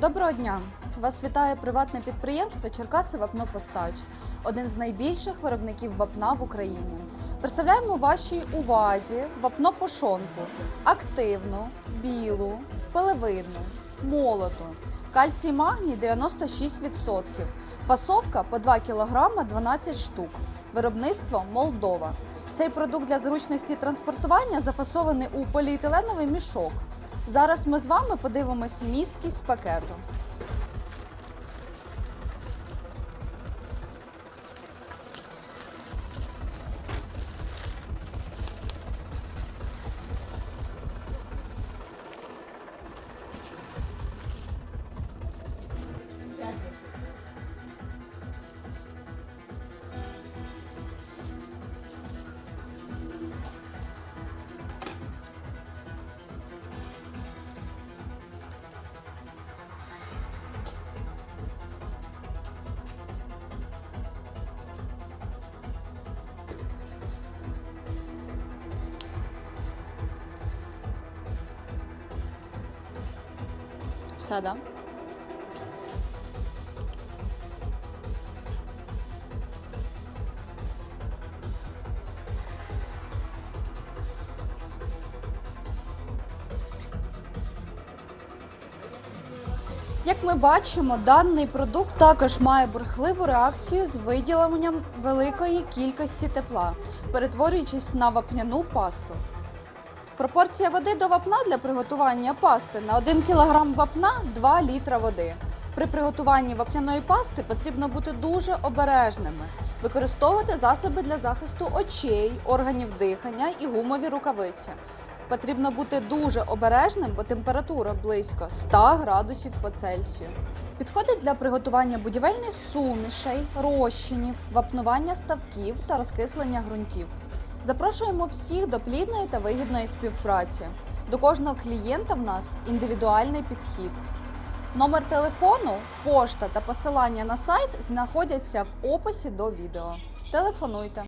Доброго дня! Вас вітає приватне підприємство Черкаси Вапнопостач, один з найбільших виробників вапна в Україні. Представляємо вашій увазі вапнопошонку активну, білу, пелевидну, молоту, кальцій магній 96%, фасовка по 2 кг 12 штук, виробництво Молдова. Цей продукт для зручності транспортування зафасований у поліетиленовий мішок. Зараз ми з вами подивимось місткість пакету. Все, да? Як ми бачимо, даний продукт також має бурхливу реакцію з виділенням великої кількості тепла, перетворюючись на вапняну пасту. Пропорція води до вапна для приготування пасти на 1 кг вапна 2 літра води. При приготуванні вапняної пасти потрібно бути дуже обережними, використовувати засоби для захисту очей, органів дихання і гумові рукавиці. Потрібно бути дуже обережним, бо температура близько 100 градусів по Цельсію. Підходить для приготування будівельних сумішей, розчинів, вапнування ставків та розкислення ґрунтів. Запрошуємо всіх до плідної та вигідної співпраці. До кожного клієнта в нас індивідуальний підхід. Номер телефону, пошта та посилання на сайт знаходяться в описі до відео. Телефонуйте.